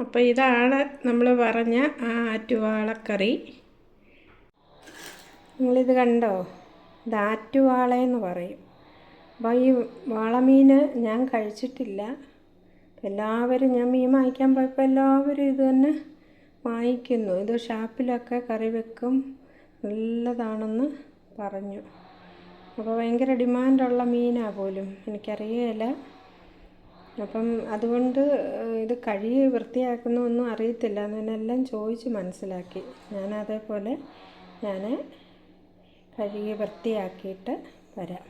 അപ്പോൾ ഇതാണ് നമ്മൾ പറഞ്ഞ ആ ആറ്റുവാളക്കറി. നിങ്ങളിത് കണ്ടോ? ഇത് ആറ്റുവാളയെന്ന് പറയും. അപ്പോൾ ഈ വാളമീൻ ഞാൻ കഴിച്ചിട്ടില്ല. എല്ലാവരും ഞാൻ മീൻ വാങ്ങിക്കാൻ പോയപ്പോൾ എല്ലാവരും ഇത് തന്നെ വാങ്ങിക്കുന്നു. ഇത് ഷാപ്പിലൊക്കെ കറി വെക്കും. നല്ലതാണെന്ന് പറഞ്ഞു. അപ്പോൾ ഭയങ്കര ഡിമാൻഡുള്ള മീനാണ് പോലും. എനിക്കറിയില്ല അപ്പം അതുകൊണ്ട് ഇത് കഴുകി വൃത്തിയാക്കുന്നൊന്നും അറിയത്തില്ല എന്നെല്ലാം ചോദിച്ച് മനസ്സിലാക്കി. ഞാൻ അതേപോലെ ഞാൻ കഴുകി വൃത്തിയാക്കിയിട്ട് വരാം.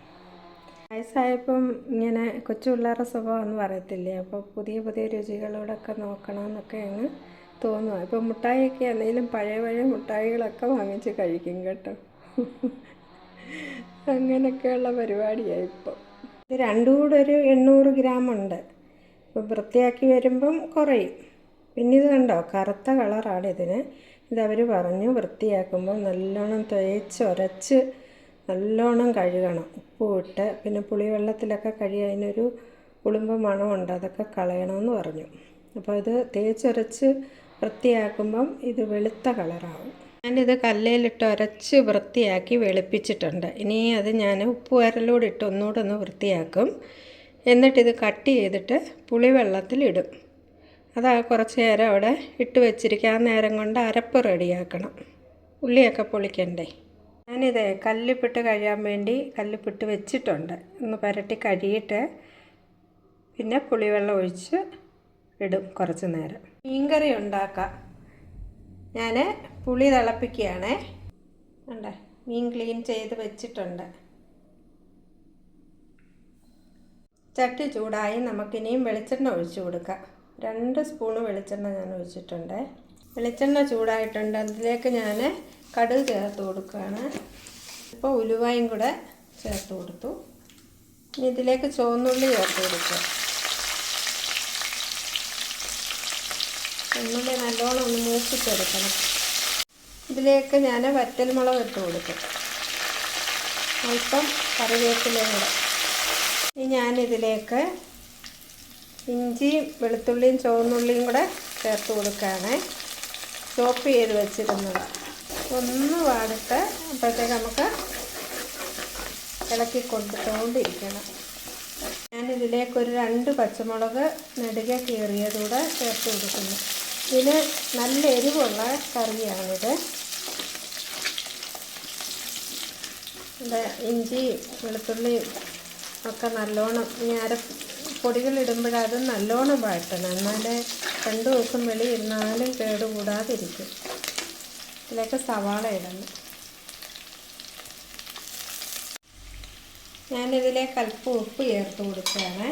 വയസ്സായപ്പം ഇങ്ങനെ കൊച്ചു പിള്ളേരുടെ സ്വഭാവം ഒന്നും അറിയത്തില്ലേ അപ്പോൾ പുതിയ പുതിയ രുചികളോടൊക്കെ നോക്കണമെന്നൊക്കെ അങ്ങ് തോന്നുക ഇപ്പം മുട്ടായിയൊക്കെ എന്തെങ്കിലും പഴയ പഴയ മുട്ടായികളൊക്കെ വാങ്ങിച്ച് കഴിക്കും കേട്ടോ. അങ്ങനെയൊക്കെയുള്ള പരിപാടിയായി ഇപ്പോൾ ഇത് രണ്ടും കൂടെ ഒരു എണ്ണൂറ് ഗ്രാം ഉണ്ട് അപ്പോൾ വൃത്തിയാക്കി വരുമ്പം കുറയും. പിന്നെ ഇത് കണ്ടോ? കറുത്ത കളറാണ് ഇതിന്. ഇതവർ പറഞ്ഞു വൃത്തിയാക്കുമ്പോൾ നല്ലോണം തേച്ച് ഉരച്ച് നല്ലോണം കഴുകണം. ഉപ്പ് ഇട്ട് പിന്നെ പുളിവെള്ളത്തിലൊക്കെ കഴുകി അതിനൊരു ഉളുമ്പ് മണമുണ്ട്. അതൊക്കെ കളയണമെന്ന് പറഞ്ഞു. അപ്പോൾ ഇത് തേച്ചൊരച്ച് വൃത്തിയാക്കുമ്പം ഇത് വെളുത്ത കളറാവും. ഞാനിത് കല്ലയിലിട്ട് ഉരച്ച് വൃത്തിയാക്കി വെളുപ്പിച്ചിട്ടുണ്ട്. ഇനി അത് ഞാൻ ഉപ്പുകാരലൂടെ ഇട്ട് ഒന്നുകൂടെ ഒന്ന് വൃത്തിയാക്കും. എന്നിട്ടിത് കട്ട് ചെയ്തിട്ട് പുളിവെള്ളത്തിലിടും അത് കുറച്ച് നേരം അവിടെ ഇട്ട് വെച്ചിരിക്കുക. ആ നേരം കൊണ്ട് അരപ്പ് റെഡിയാക്കണം. ഉള്ളിയൊക്കെ പൊളിക്കണ്ടേ? ഞാനിത് കല്ലിപ്പിട്ട് കഴിയാൻ വേണ്ടി കല്ലിപ്പിട്ട് വെച്ചിട്ടുണ്ട്. ഒന്ന് പുരട്ടി കഴുകിയിട്ട് പിന്നെ പുളിവെള്ളം ഒഴിച്ച് ഇടും കുറച്ച് നേരം. മീൻകറി ഉണ്ടാക്കാം. ഞാൻ പുളി തിളപ്പിക്കുകയാണേ. ഉണ്ട് മീൻ ക്ലീൻ ചെയ്ത് വെച്ചിട്ടുണ്ട്. ചട്ടി ചൂടായി നമുക്കിനിയും വെളിച്ചെണ്ണ ഒഴിച്ചു കൊടുക്കാം. രണ്ട് സ്പൂണ് വെളിച്ചെണ്ണ ഞാൻ ഒഴിച്ചിട്ടുണ്ട്. വെളിച്ചെണ്ണ ചൂടായിട്ടുണ്ട്. അതിലേക്ക് ഞാൻ കടുക് ചേർത്ത് കൊടുക്കുകയാണ്. ഇപ്പോൾ ഉലുവായും കൂടെ ചേർത്ത് കൊടുത്തു. ഇനി ഇതിലേക്ക് ചുവന്നുള്ളി ചേർത്ത് കൊടുക്കുക ചുവന്നുള്ളി നല്ലോണം ഒന്ന് മൂപ്പിച്ചെടുക്കണം. ഇതിലേക്ക് ഞാൻ വറ്റൽമുളക് ഇട്ട് കൊടുക്കും. അല്പം കറിവേപ്പിലയും കൂടെ. ഇനി ഞാനിതിലേക്ക് ഇഞ്ചിയും വെളുത്തുള്ളിയും ചുവന്നുള്ളിയും കൂടെ ചേർത്ത് കൊടുക്കുകയാണ്. ചോപ്പ് ചെയ്ത് വെച്ചിരുന്നത്. ഒന്ന് വാടിട്ട് അപ്പോഴത്തേക്ക് നമുക്ക് ഇളക്കി കൊടുത്തുകൊണ്ടിരിക്കണം ഞാനിതിലേക്ക് ഒരു രണ്ട് പച്ചമുളക് നെടുകെ കീറിയതൂടെ ചേർത്ത് കൊടുക്കുന്നു. ഇതിന് നല്ല എരിവുള്ള കറിയാണിത്. ഇഞ്ചി വെളുത്തുള്ളിയും ഒക്കെ നല്ലോണം അര പൊടികളിടുമ്പോഴത് നല്ലോണം വഴറ്റണം. എന്നാലേ രണ്ട് ദിവസം വെളിയിരുന്നാലും കേടുകൂടാതിരിക്കും. ഇതിലേക്ക് സവാള ഇടണം. ഞാനിതിലേക്ക് അല്പം ഉപ്പ് ചേർത്ത് കൊടുക്കുകയാണ്.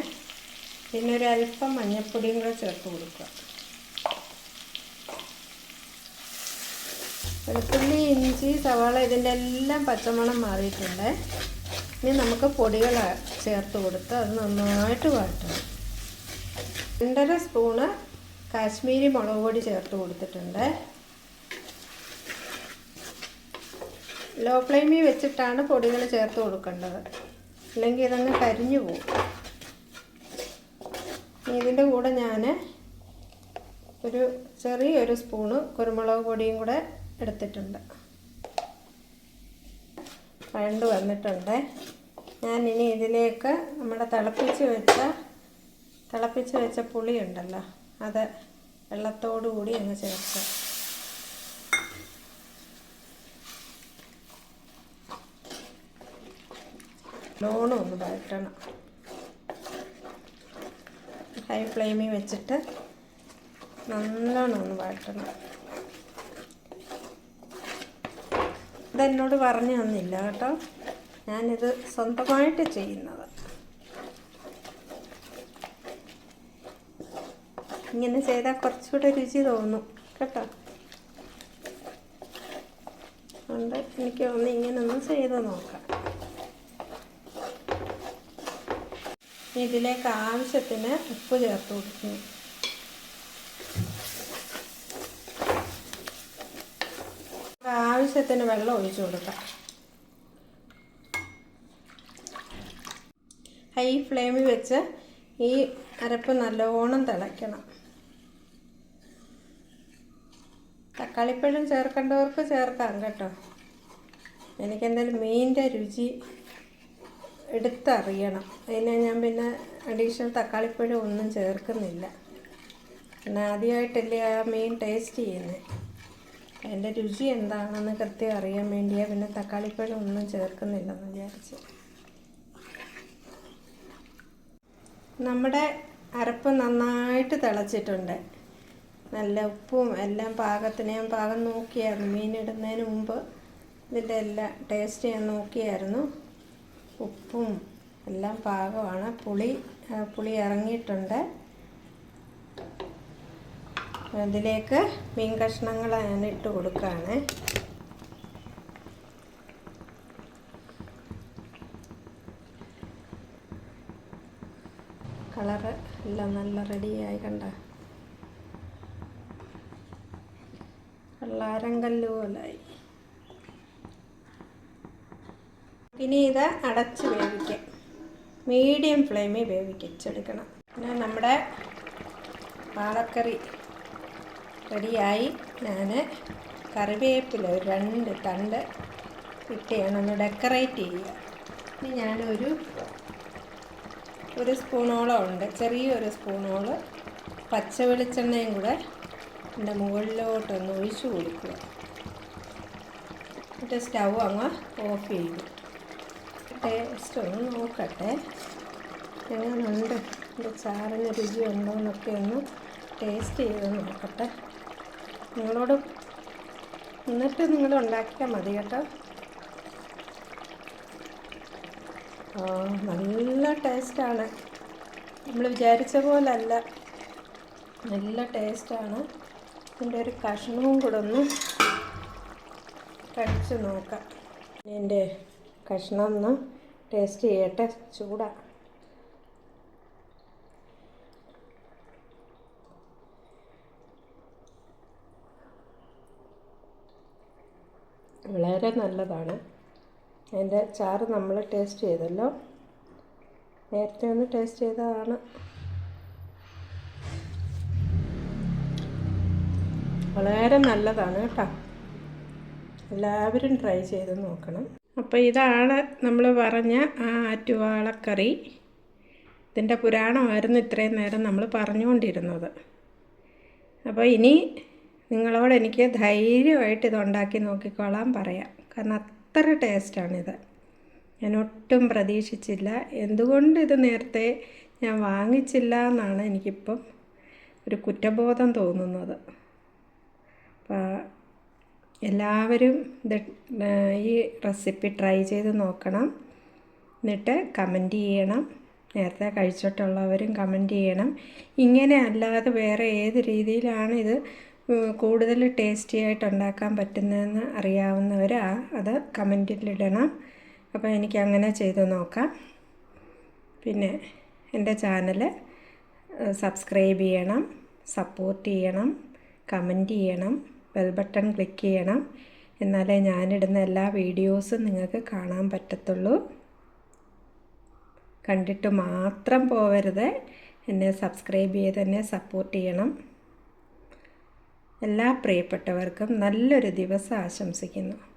പിന്നെ ഒരു അല്പം മഞ്ഞൾപ്പൊടിയും കൂടെ ചേർത്ത് കൊടുക്കുക. വെളുത്തുള്ളി ഇഞ്ചി സവാള ഇതിന്റെ എല്ലാം പച്ചമണം മാറിയിട്ടുണ്ട്. ഇനി നമുക്ക് പൊടികൾ ചേർത്ത് കൊടുത്ത് അത് നന്നായിട്ട് വാട്ടണം രണ്ടര സ്പൂണ് കാശ്മീരി മുളക് പൊടി ചേർത്ത് കൊടുത്തിട്ടുണ്ട്. ലോ ഫ്ലെയിമിൽ വെച്ചിട്ടാണ് പൊടികൾ ചേർത്ത് കൊടുക്കേണ്ടത്. അല്ലെങ്കിൽ ഇതങ്ങ് കരിഞ്ഞു പോകും. ഇതിന്റെ കൂടെ ഞാൻ ഒരു ചെറിയൊരു സ്പൂണ് കുരുമുളക് പൊടിയും കൂടെ എടുത്തിട്ടുണ്ട്. വഴണ്ട് വന്നിട്ടുണ്ട്. ഞാൻ ഇനി ഇതിലേക്ക് നമ്മുടെ തിളപ്പിച്ച് വെച്ച തിളപ്പിച്ച് വെച്ച പുളി ഉണ്ടല്ലോ അത് വെള്ളത്തോടു കൂടി അങ്ങ് ചേർക്കുക ലോണും ഒന്ന് വഴറ്റണം. ഹൈ ഫ്ലെയിമിൽ വെച്ചിട്ട് നല്ലോണം ഒന്ന് വഴറ്റണം. ഇതെന്നോട് പറഞ്ഞു തന്നില്ല കേട്ടോ. ഞാനിത് സ്വന്തമായിട്ട് ചെയ്യുന്നത്. ഇങ്ങനെ ചെയ്താൽ കുറച്ചുകൂടെ രുചി തോന്നും കേട്ടോ. അതുകൊണ്ട് എനിക്ക് ഒന്ന് ഇങ്ങനെ ഒന്ന് ചെയ്ത് നോക്കാം. ഇതിലേക്ക് ആവശ്യത്തിന് ഉപ്പ് ചേർത്ത് കൊടുക്കുന്നു. ആവശ്യത്തിന് വെള്ളം ഒഴിച്ചു കൊടുക്കാം. ഹൈ ഫ്ലെയിമിൽ വെച്ച് ഈ അരപ്പ് നല്ലോണം തിളയ്ക്കണം. തക്കാളിപ്പഴം ചേർക്കേണ്ടവർക്ക് ചേർക്കാം കേട്ടോ. എനിക്കെന്തായാലും മീനിന്റെ രുചി എടുത്തറിയണം. അതിന് ഞാൻ പിന്നെ അഡീഷണൽ തക്കാളിപ്പഴം ഒന്നും ചേർക്കുന്നില്ല. പിന്നെ ആദ്യമായിട്ടല്ലേ ആ മീൻ ടേസ്റ്റ് ചെയ്യുന്നത് അതിന്റെ രുചി എന്താണെന്ന് കൃത്യം അറിയാൻ വേണ്ടിയാണ് പിന്നെ തക്കാളിപ്പഴം ഒന്നും ചേർക്കുന്നില്ലെന്ന് വിചാരിച്ച്. നമ്മുടെ അരപ്പ് നന്നായിട്ട് തിളച്ചിട്ടുണ്ട്. നല്ല ഉപ്പും എല്ലാം പാകത്തിന് ഞാൻ പാകം നോക്കിയായിരുന്നു. മീനിടുന്നതിന് മുമ്പ് ഇതിന്റെ എല്ലാം ടേസ്റ്റ് ഞാൻ നോക്കിയായിരുന്നു. ഉപ്പും എല്ലാം പാകമാണ്. പുളി പുളി ഇറങ്ങിയിട്ടുണ്ട്. അതിലേക്ക് മീൻ കഷ്ണങ്ങൾ ഞാൻ ഇട്ട് കൊടുക്കുകയാണ്. കളറ് എല്ലാം നല്ല റെഡിയായി കണ്ട? വെള്ളാരങ്കല്ല് പോലായി. ഇനി ഇത് അടച്ച് വേവിക്കാം. മീഡിയം ഫ്ലെയിമിൽ വേവിച്ചെടുക്കണം പിന്നെ നമ്മുടെ പാളക്കറി റെഡിയായി. ഞാൻ കറിവേപ്പില ഒരു രണ്ട് തണ്ട് ഇട്ടാണ് ഒന്ന് ഡെക്കറേറ്റ് ചെയ്യുക ഇനി ഞാനൊരു ഒരു സ്പൂണോളം ഉണ്ട്. ചെറിയൊരു സ്പൂണോളം പച്ച വെളിച്ചെണ്ണയും കൂടെ എന്റെ മുകളിലോട്ടൊന്ന് ഒഴിച്ചു കൊടുക്കുക. എന്നിട്ട് സ്റ്റൗ അങ്ങ് ഓഫ് ചെയ്യും ടേസ്റ്റ് ഒന്ന് നോക്കട്ടെ. എങ്ങനെയുണ്ട് ചാറിന് രുചി ഉണ്ടോ എന്നൊക്കെ ഒന്ന് ടേസ്റ്റ് ചെയ്ത് നോക്കട്ടെ. നിങ്ങളോട് എന്നിട്ട് നിങ്ങൾ ഉണ്ടാക്കിയാൽ മതി കേട്ടോ. നല്ല ടേസ്റ്റാണ്. നമ്മൾ വിചാരിച്ച പോലല്ല. നല്ല ടേസ്റ്റാണ്. ഇതിന്റെ ഒരു കഷ്ണവും കൂടെ ഒന്ന് കഴിച്ച് നോക്കാം. എന്റെ കഷ്ണം ഒന്ന് ടേസ്റ്റ് ചെയ്യട്ടെ. ചൂടാ. വളരെ നല്ലതാണ്. അതിന്റെ ചാറ് നമ്മൾ ടേസ്റ്റ് ചെയ്തല്ലോ. നേരത്തെ ഒന്ന് ടേസ്റ്റ് ചെയ്തതാണ്. വളരെ നല്ലതാണ് കേട്ടോ. എല്ലാവരും ട്രൈ ചെയ്ത് നോക്കണം. അപ്പോൾ ഇതാണ് നമ്മൾ പറഞ്ഞ ആ ആറ്റുവാളക്കറി ഇതിന്റെ പുരാണമായിരുന്നു ഇത്രയും നേരം നമ്മൾ പറഞ്ഞുകൊണ്ടിരുന്നത്. അപ്പോൾ ഇനി നിങ്ങളോട് എനിക്ക് ധൈര്യമായിട്ട് ഇത് ഉണ്ടാക്കി നോക്കിക്കോളാൻ പറയാം. കാരണം അത്ര ടേസ്റ്റാണിത്. ഞാൻ ഒട്ടും പ്രതീക്ഷിച്ചില്ല. എന്തുകൊണ്ട് ഇത് നേരത്തെ ഞാൻ വാങ്ങിച്ചില്ല എന്നാണ് എനിക്കിപ്പം ഒരു കുറ്റബോധം തോന്നുന്നത്. അപ്പോൾ എല്ലാവരും ഇത് ഈ റെസിപ്പി ട്രൈ ചെയ്ത് നോക്കണം. എന്നിട്ട് കമന്റ് ചെയ്യണം. നേരത്തെ കഴിച്ചിട്ടുള്ളവരും കമന്റ് ചെയ്യണം. ഇങ്ങനെ അല്ലാതെ വേറെ ഏത് രീതിയിലാണ് ഇത് കൂടുതൽ ടേസ്റ്റി ആയിട്ട് ഉണ്ടാക്കാൻ പറ്റുന്നതെന്ന് അറിയാവുന്നവരാ അത് കമന്റിലിടണം അപ്പോൾ എനിക്ക് അങ്ങനെ ചെയ്ത് നോക്കാം. പിന്നെ എന്റെ ചാനൽ സബ്സ്ക്രൈബ് ചെയ്യണം സപ്പോർട്ട് ചെയ്യണം കമന്റ് ചെയ്യണം ബെൽ ബട്ടൺ ക്ലിക്ക് ചെയ്യണം. എന്നാലേ ഞാനിടുന്ന എല്ലാ വീഡിയോസും നിങ്ങൾക്ക് കാണാൻ പറ്റത്തുള്ളൂ. കണ്ടിട്ട് മാത്രം പോവരുത്. എന്നെ സബ്സ്ക്രൈബ് ചെയ്ത് എന്നെ സപ്പോർട്ട് ചെയ്യണം. എല്ലാ പ്രിയപ്പെട്ടവർക്കും നല്ലൊരു ദിവസം ആശംസിക്കുന്നു.